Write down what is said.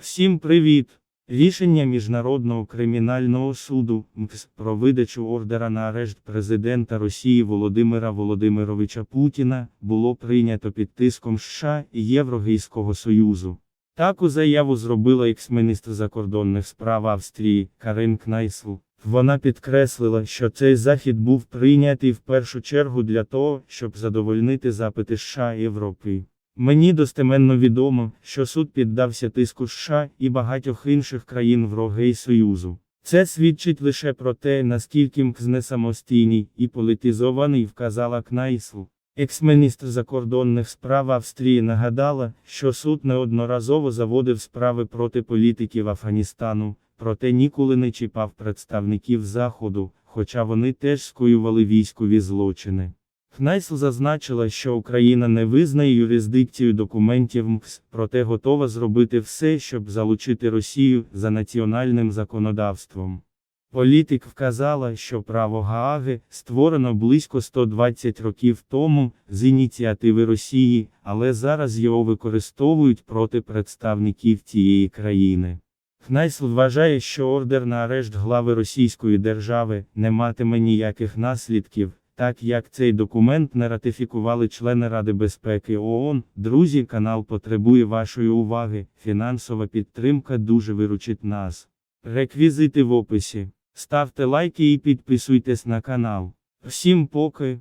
Всім привіт! Рішення Міжнародного кримінального суду МКС про видачу ордера на арешт президента Росії Володимира Володимировича Путіна було прийнято під тиском США і Європейського Союзу. Таку заяву зробила екс-міністр закордонних справ Австрії Карен Кнайсл. Вона підкреслила, що цей захід був прийнятий в першу чергу для того, щоб задовольнити запити США і Європи. Мені достеменно відомо, що суд піддався тиску США і багатьох інших країн врогей Союзу. Це свідчить лише про те, наскільки МКЗ не самостійний і політизований, вказала Кнайсл. Екс-міністр закордонних справ Австрії нагадала, що суд неодноразово заводив справи проти політиків Афганістану, проте ніколи не чіпав представників Заходу, хоча вони теж скоювали військові злочини. Кнайсл зазначила, що Україна не визнає юрисдикцію документів МКС, проте готова зробити все, щоб залучити Росію за національним законодавством. Політик вказала, що право Гааги створено близько 120 років тому з ініціативи Росії, але зараз його використовують проти представників цієї країни. Кнайсл вважає, що ордер на арешт глави Російської держави не матиме ніяких наслідків, так як цей документ не ратифікували члени Ради безпеки ООН. Друзі, канал потребує вашої уваги. Фінансова підтримка дуже виручить нас. Реквізити в описі. Ставте лайки і підписуйтесь на канал. Всім поки.